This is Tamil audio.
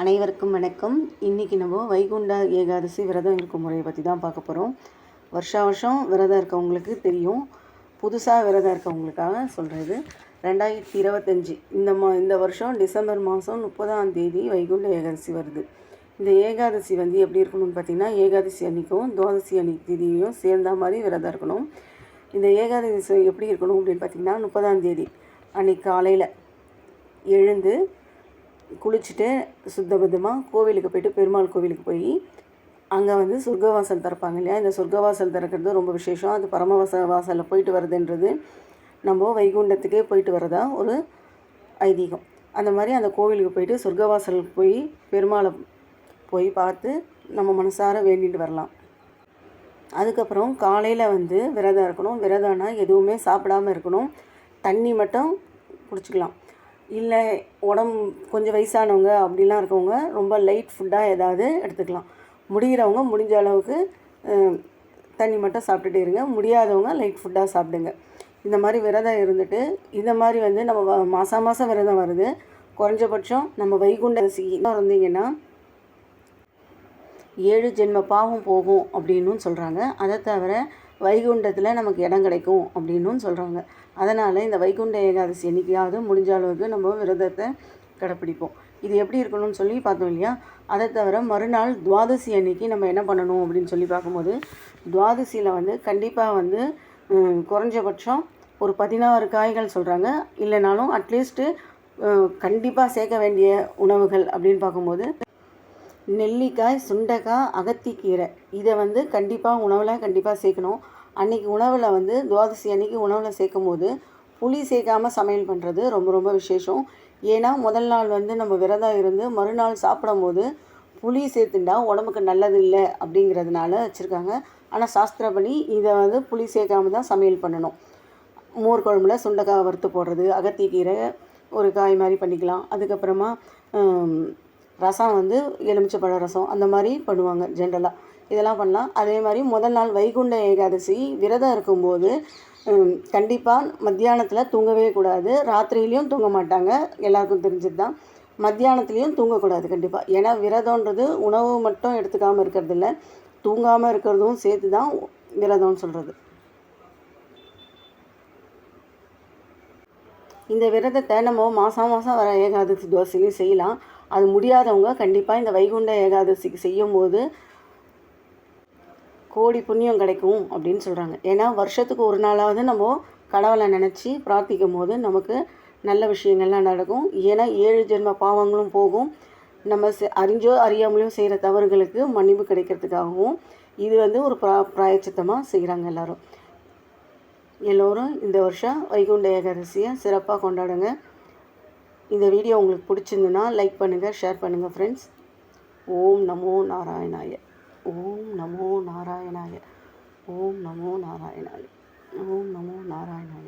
அனைவருக்கும் வணக்கம். இன்றைக்கி நம்ம வைகுண்ட ஏகாதசி விரதம் இருக்கும் முறையை பற்றி தான் பார்க்க போகிறோம் வருஷா வருஷம் விரதம் இருக்கவங்களுக்கு தெரியும். புதுசாக விரதம் இருக்கவங்களுக்காக சொல்கிறது ரெண்டாயிரத்தி இருபத்தஞ்சி. இந்த மா இந்த வருஷம் டிசம்பர் மாதம் முப்பதாம் தேதி வைகுண்ட ஏகாதசி வருது. இந்த ஏகாதசி வந்து எப்படி இருக்கணும்னு பார்த்தீங்கன்னா ஏகாதசி அன்னைக்கும் துவாதசி அன்னைக்கு திதியும் சேர்ந்த மாதிரி விரதம் இருக்கணும். இந்த ஏகாதசி எப்படி இருக்கணும் அப்படின்னு பார்த்தீங்கன்னா முப்பதாம் தேதி அன்னைக்கு காலையில் எழுந்து குளிச்சுட்டு சுத்தபத்தமாக கோவிலுக்கு போயிட்டு பெருமாள் கோவிலுக்கு போய் அங்கே வந்து சொர்க்கவாசல் திறப்பாங்க இல்லையா? இந்த சொர்க்கவாசல் திறக்கிறது ரொம்ப விசேஷம். அது பரமவாச வாசலில் போயிட்டு வர்றதுன்றது நம்ம வைகுண்டத்துக்கே போயிட்டு வரதா ஒரு ஐதீகம். அந்த மாதிரி அந்த கோவிலுக்கு போயிட்டு சொர்க்கவாசல் போய் பெருமாளை போய் பார்த்து நம்ம மனசார வேண்டிட்டு வரலாம். அதுக்கப்புறம் காலையில் வந்து விரதம் இருக்கணும். விரதம்னா எதுவுமே சாப்பிடாம இருக்கணும். தண்ணி மட்டும் குடிச்சிக்கலாம். இல்லை உடம்பு கொஞ்சம் வயசானவங்க அப்படிலாம் இருக்கவங்க ரொம்ப லைட் ஃபுட்டாக ஏதாவது எடுத்துக்கலாம். முடிகிறவங்க முடிஞ்ச அளவுக்கு தண்ணி மட்டும் சாப்பிட்டுட்டே இருங்க. முடியாதவங்க லைட் ஃபுட்டாக சாப்பிடுங்க. இந்த மாதிரி விரதம் இருந்துட்டு இந்த மாதிரி வந்து நம்ம வ- மாதம் விரதம் வருது. குறைஞ்சபட்சம் நம்ம வைகுண்ட இருந்தீங்கன்னா ஏழு ஜென்ம பாவம் போகும் அப்படின்னும் சொல்கிறாங்க அதை தவிர வைகுண்டத்தில் நமக்கு இடம் கிடைக்கும் அப்படின்னும் சொல்கிறாங்க அதனால் இந்த வைகுண்ட ஏகாதசி என்னைக்காவது முடிஞ்ச அளவுக்கு நம்ம விரதத்தை கடைப்பிடிப்போம். இது எப்படி இருக்கணும்னு சொல்லி பார்த்தோம் இல்லையா? அதை தவிர மறுநாள் துவாதசி அன்னைக்கு நம்ம என்ன பண்ணணும் அப்படின்னு சொல்லி பார்க்கும்போது துவாதசியில் வந்து கண்டிப்பாக வந்து குறைஞ்சபட்சம் ஒரு பதினாறு காய்கள் சொல்கிறாங்க இல்லைனாலும் அட்லீஸ்ட்டு கண்டிப்பாக சேர்க்க வேண்டிய உணவுகள் அப்படின்னு பார்க்கும்போது நெல்லிக்காய் சுண்டைக்காய் அகத்திக்கீரை. இதை வந்து கண்டிப்பாக உணவில் கண்டிப்பாக சேர்க்கணும். அன்றைக்கி உணவில் வந்து துவாதசி அன்னைக்கு உணவில் சேர்க்கும் போது புளி சேர்க்காம சமையல் பண்ணுறது ரொம்ப ரொம்ப விசேஷம். ஏன்னா முதல் நாள் வந்து நம்ம விரதம் இருந்து மறுநாள் சாப்பிடும்போது புளி சேர்த்துண்டா உடம்புக்கு நல்லது இல்லை அப்படிங்கிறதுனால வச்சுருக்காங்க. ஆனால் சாஸ்திரப்படி இதை வந்து புளி சேர்க்காம தான் சமையல் பண்ணணும். மோர் குழம்புல சுண்டைக்காய் வறுத்து போடுறது அகத்திக்கீரை ஒரு காய் மாதிரி பண்ணிக்கலாம். அதுக்கப்புறமா ரசம் வந்து எலுமிச்சப்பழ ரசம் அந்த மாதிரி பண்ணுவாங்க ஜென்ரலாக இதெல்லாம் பண்ணலாம். அதே மாதிரி முதல் நாள் வைகுண்ட ஏகாதசி விரதம் இருக்கும்போது கண்டிப்பாக மத்தியானத்தில் தூங்கவே கூடாது. ராத்திரியிலையும் தூங்க மாட்டாங்க. எல்லாருக்கும் தெரிஞ்சது தான் மத்தியானத்துலேயும் தூங்கக்கூடாது கண்டிப்பாக ஏன்னா விரதம்ன்றது உணவு மட்டும் எடுத்துக்காமல் இருக்கிறது இல்லை தூங்காமல் இருக்கிறதும் சேர்த்து தான் விரதம்னு சொல்கிறது இந்த விரதத்தை நம்ம மாதம் மாதம் வர ஏகாதசி தோசையும் செய்யலாம். அது முடியாதவங்க கண்டிப்பாக இந்த வைகுண்ட ஏகாதசிக்கு செய்யும்போது கோடி புண்ணியம் கிடைக்கும் அப்படின்னு சொல்கிறாங்க ஏன்னா வருஷத்துக்கு ஒரு நாளாவது நம்ம கடவுளை நினச்சி பிரார்த்திக்கும் போது நமக்கு நல்ல விஷயங்கள்லாம் நடக்கும். ஏன்னா ஏழு ஜென்ம பாவங்களும் போகும். நம்ம செ- அறிஞ்சோ அறியாமலையோ செய்கிற தவறுகளுக்கு மன்னிப்பு கிடைக்கிறதுக்காகவும் இது வந்து ஒரு பிரா பிராயச்சித்தமாக செய்கிறாங்க எல்லோரும். எல்லோரும் இந்த வருஷம் வைகுண்ட ஏகாதசியை சிறப்பாக கொண்டாடுங்க. இந்த வீடியோ உங்களுக்கு பிடிச்சிருந்துன்னா லைக் பண்ணுங்கள் ஷேர் பண்ணுங்கள் ஃப்ரெண்ட்ஸ் ஓம் நமோ நாராயணாய. ஓம் நமோ நாராயணாய. ஓம் நமோ நாராயணாய. ஓம் நமோ நாராயணாய.